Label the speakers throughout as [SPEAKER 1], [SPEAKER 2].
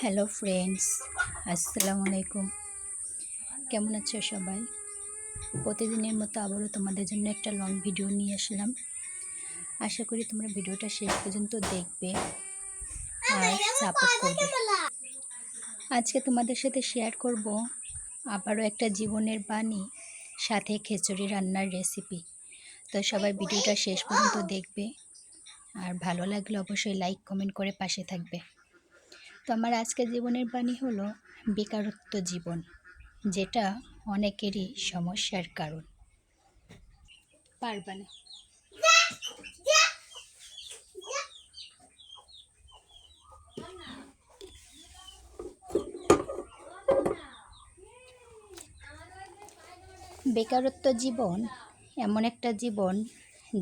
[SPEAKER 1] Hello friends আসসালামু আলাইকুম কেমন আছো সবাই? প্রতিদিনের মতো আবারও তোমাদের জন্য একটা লং ভিডিও নিয়ে আসলাম। আশা করি তোমরা ভিডিওটা শেষ পর্যন্ত দেখবে আর সাপোর্ট করবে। আজকে তোমাদের সাথে শেয়ার করব আবারও একটা জীবনের বাণী, সাথে খিচুড়ি রান্নার রেসিপি তো সবাই ভিডিওটা শেষ পর্যন্ত দেখবে। আর ভালো লাগলে অবশ্যই লাইক কমেন্ট করে পাশে থাকবে। তো আমার আজকের জীবনের বাণী হলো বেকারত্ব জীবন, যেটা অনেকেরই সমস্যার কারণ। পারবা না। বেকারত্ব জীবন এমন একটা জীবন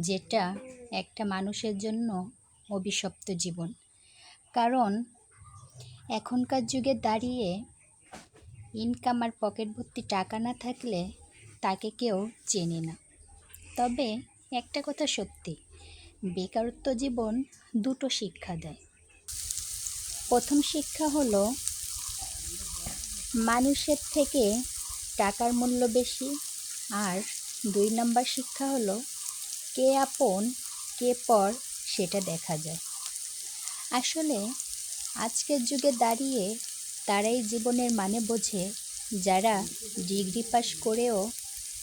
[SPEAKER 1] যেটা একটা মানুষের জন্য অভিশপ্ত জীবন। কারণ এখনকার যুগে দাঁড়িয়ে ইনকাম আর পকেট ভর্তি টাকা না থাকলে তাকে কেউ চেনে না। তবে একটা কথা সত্যি, বেকারত্ব জীবন দুটো শিক্ষা দেয়। প্রথম শিক্ষা হলো, মানুষের থেকে টাকার মূল্য বেশি। আর দুই নম্বর শিক্ষা হলো কে আপন, কে পর সেটা দেখা যায়। আসলে আজকের যুগে দাঁড়িয়ে তারাই জীবনের মানে বোঝে যারা ডিগ্রি পাস করেও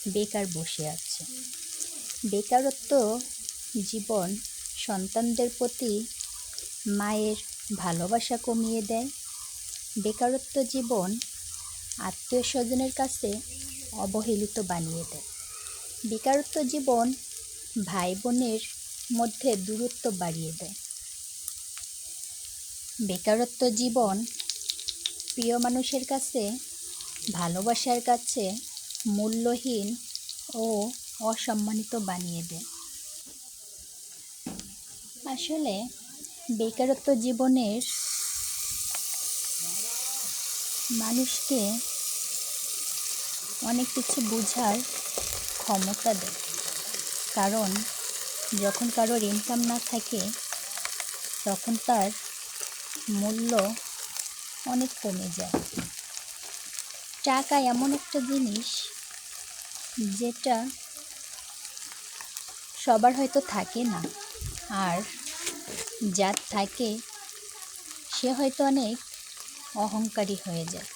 [SPEAKER 1] বেকার বসে আছে। বেকারত্ব জীবন সন্তানদের প্রতি মায়ের ভালোবাসা কমিয়ে দেয়। বেকারত্ব জীবন আত্মীয় স্বজনের কাছে অবহেলিত বানিয়ে দেয়। বেকারত্ব জীবন ভাই বোনের মধ্যে দূরত্ব বাড়িয়ে দেয়। বেকারত্ব জীবন প্রিয় মানুষের কাছে, ভালোবাসার কাছে মূল্যহীন ও অসম্মানিত বানিয়ে দেয়। আসলে বেকারত্ব জীবনের মানুষকে অনেক কিছু বোঝার ক্ষমতা দেয়। কারণ যখন কারোর ইনকাম না থাকে, তখন তার মূল্য অনেক কমে যায়। টাকা এমন একটা জিনিস যেটা সবার হয়তো থাকে না, আর যার থাকে, সে হয়তো অনেক অহংকারী হয়ে যায়।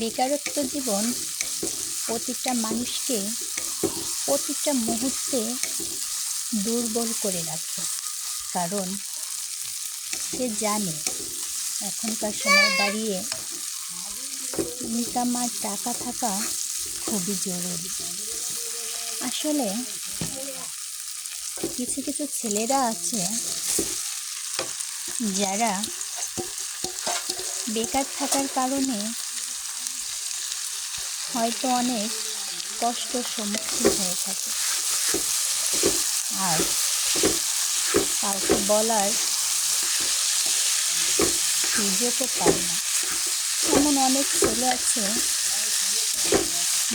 [SPEAKER 1] বেকারত্ব জীবন প্রতিটা মানুষকে প্রতিটা মুহূর্তে দুর্বল করে রাখে। কারণ সে জানে এখনকার সময় দাঁড়িয়ে ইনকাম আর টাকা থাকা খুবই জরুরি। আসলে কিছু কিছু ছেলেরা আছে যারা বেকার থাকার কারণে হয়তো অনেক কষ্টর সম্মুখীন হয়ে থাকে। আর কাউকে বলার সুযোগও পায় না। এমন অনেক ছেলে আছে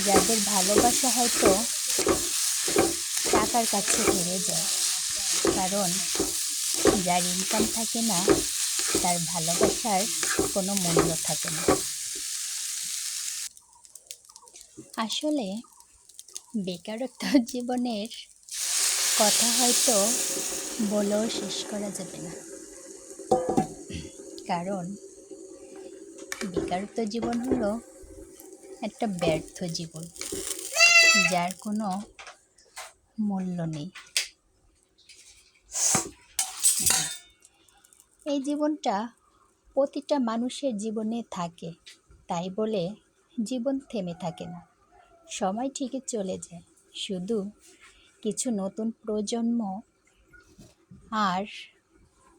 [SPEAKER 1] যাদের ভালোবাসা হয়তো টাকার কাছে হেরে যায়। কারণ যার ইনকাম থাকে না, তার ভালোবাসার কোনো মূল্য থাকে না। আসলে বেকারত্ব জীবনের কথা হয়তো বলেও শেষ করা যাবে না। কারণ বেকারত্ব জীবন হলো একটা ব্যর্থ জীবন, যার কোনো মূল্য নেই। এই জীবনটা প্রতিটা মানুষের জীবনে থাকে, তাই বলে জীবন থেমে থাকে না। সময় ঠিকই চলে যায়। শুধু কিছু নতুন প্রজন্ম আর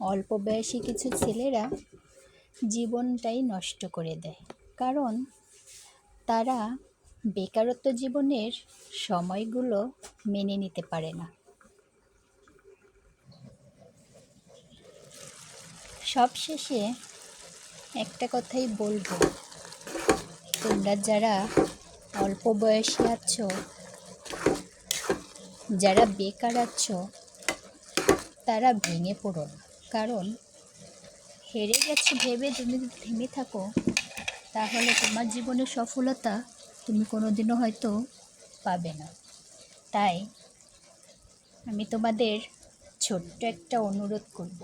[SPEAKER 1] অল্প বয়সী কিছু ছেলেরা জীবনটাই নষ্ট করে দেয়। কারণ তারা বেকারত্ব জীবনের সময়গুলো মেনে নিতে পারে না। সবশেষে একটা কথাই বলব, তোমরা যারা অল্প বয়সী আছো, যারা বেকার আছো, তারা ভেঙে পড়ো কারণ হেরে গেছে ভেবে তুমি যদি থেমে থাকো, তাহলে তোমার জীবনের সফলতা তুমি কোনোদিনও হয়তো পাবে না। তাই আমি তোমাদের ছোট্ট একটা অনুরোধ করব।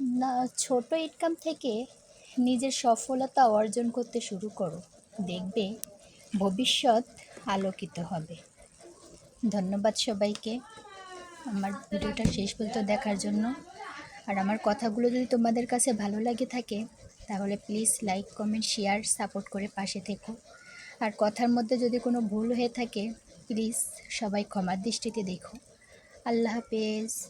[SPEAKER 1] না, ছোট ইনকাম থেকে নিজের সফলতা অর্জন করতে শুরু করো। দেখবে ভবিষ্যৎ আলোকিত হবে। ধন্যবাদ সবাইকে। আমার ভিডিওটা শেষ পর্যন্ত দেখার জন্য। আর আমার কথাগুলো যদি তোমাদের কাছে ভালো লাগে থাকে, তাহলে please like comment share support করে পাশে থেকো। আর কথার মধ্যে যদি কোনো ভুল হয়ে থাকে প্লিজ সবাই ক্ষমার দৃষ্টিতে দেখো। আল্লাহ হাফেজ।